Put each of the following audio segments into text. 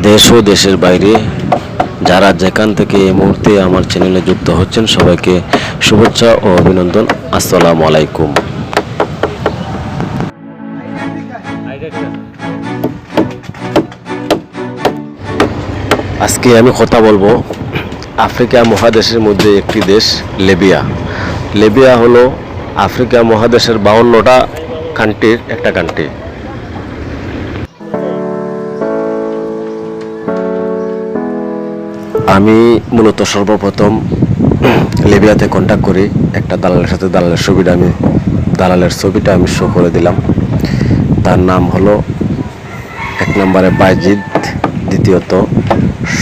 দেশ ও দেশের বাইরে যারা যেখান থেকে এই মুহূর্তে আমার চ্যানেলে যুক্ত হচ্ছেন, সবাইকে শুভেচ্ছা ও অভিনন্দন। আসসালামু আলাইকুম। আজকে আমি কথা বলব আফ্রিকা মহাদেশের মধ্যে একটি দেশ, লেবিয়া। লেবিয়া হলো আফ্রিকা মহাদেশের বাউন্নটা কান্ট্রির একটা কান্ট্রি আমি মূলত সর্বপ্রথম লিবিয়াতে কন্ট্যাক্ট করি একটা দালালের সাথে। দালালের ছবিটা আমি দালালের ছবিটা আমি শো করে দিলাম। তার নাম হলো এক নম্বরে বাইজিদ দ্বিতীয়ত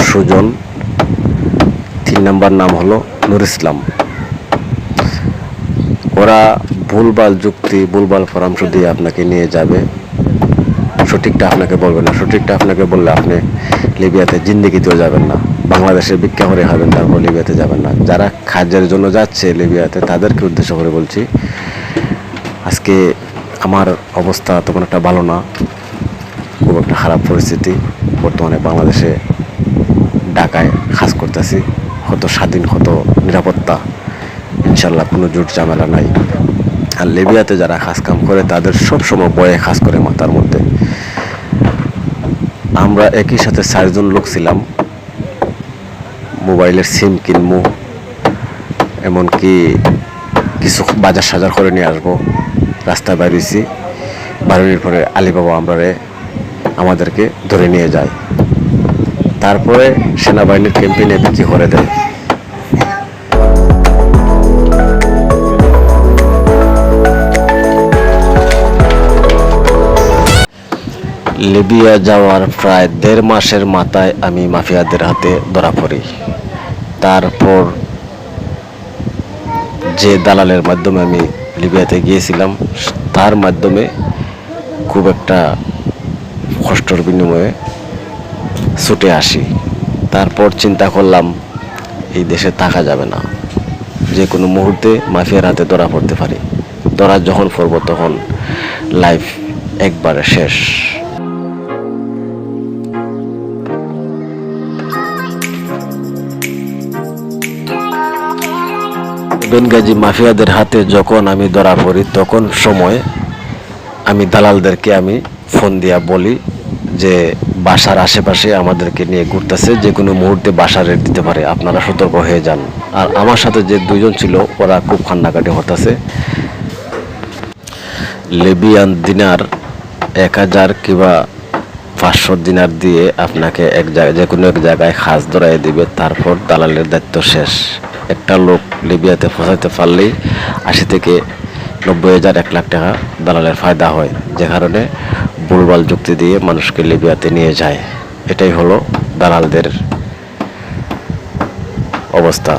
সুজন, তিন নম্বর নাম হলো নুর ইসলাম। ওরা ভুলবাল যুক্তি ভুলবাল পরামর্শ দিয়ে আপনাকে নিয়ে যাবে। সঠিকটা আপনাকে বলবে না। সঠিকটা আপনাকে বললে আপনি লিবিয়াতে জিন্দিগিতেও যাবেন না। বাংলাদেশে করে খাবেন, তারপর লিবিয়াতে যাবেন না। যারা কাজের জন্য যাচ্ছে লিবিয়াতে, তাদেরকে উদ্দেশ্য করে বলছি, আজকে আমার অবস্থা তখন একটা ভালো না, খুব একটা খারাপ পরিস্থিতি। বর্তমানে বাংলাদেশে ঢাকায় কাজ করতেছি, হয়তো স্বাধীন হতো নিরাপত্তা, ইনশাল্লাহ কোনো জোট ঝামেলা নাই। আর লিবিয়াতে যারা কাজ কাম করে, তাদের সব সময় বয়ে কাজ করে মাথার মধ্যে। আমরা একই সাথে চারজন লোক ছিলাম মোবাইলের সিম কিনবো এমনকি কিছু বাজার সাজার করে নিয়ে আসব। রাস্তায় বাইরেছি বাড়ির পরে আলিবাবা আমরা আমাদেরকে ধরে নিয়ে যায়। তারপরে সেনাবাহিনীর ক্যাম্পেইনে বিক্রি করে দেয়। লিবিয়া যাওয়ার প্রায় দেড় মাসের মাথায় আমি মাফিয়াদের হাতে ধরা পড়ি। তারপর যে দালালের মাধ্যমে আমি লিবিয়াতে গিয়েছিলাম, তার মাধ্যমে খুব একটা কষ্টর বিনিময়ে ছুটে আসি। তারপর চিন্তা করলাম, এই দেশে থাকা যাবে না। যে কোনো মুহূর্তে মাফিয়ার হাতে ধরা পড়তে পারি। ধরা যখন পড়ব তখন লাইফ একবারে শেষ। বেনগাজি মাফিয়াদের হাতে যখন আমি ধরা পড়ি, তখন সময় আমি দালালদেরকে আমি ফোন দিয়া বলি যে বাসার আশেপাশে আমাদেরকে নিয়ে ঘুরতেছে, যে কোনো মুহূর্তে বাসা রেট দিতে পারে, আপনারা সতর্ক হয়ে যান। আর আমার সাথে যে দুজন ছিল, ওরা খুব কান্নাকাটি হতেছে। লেবিয়ান দিনার এক হাজার কিংবা পাঁচশো দিনার দিয়ে আপনাকে এক জায়গায়, যে কোনো এক জায়গায় খাস ধরাই দিবে, তারপর দালালের দায়িত্ব শেষ। একটা লোক লিবিয়াতে ফসাইতে পারলেই আশি থেকে নব্বই হাজার এক লাখ টাকা দালালের ফায়দা হয়। যে কারণে ভুলভাল যুক্তি দিয়ে মানুষকে লিবিয়াতে নিয়ে যায়। এটাই হলো দালালদের অবস্থা।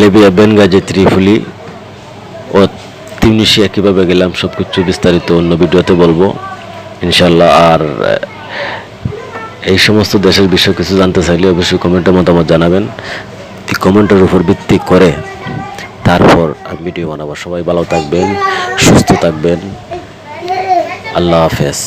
লেবিয়া বেনগাজে ত্রিফুলি ও তিউনিশিয়া কীভাবে গেলাম সব কিছু বিস্তারিত অন্য ভিডিওতে বলব। ইনশাল্লাহ আর এই সমস্ত দেশের বিষয়ে কিছু জানতে চাইলে অবশ্যই কমেন্টে মতামত জানাবেন। কমেন্টের উপর ভিত্তি করে তারপর আমি ভিডিও বানাবো। সবাই ভালো থাকবেন, সুস্থ থাকবেন। আল্লাহ হাফেজ।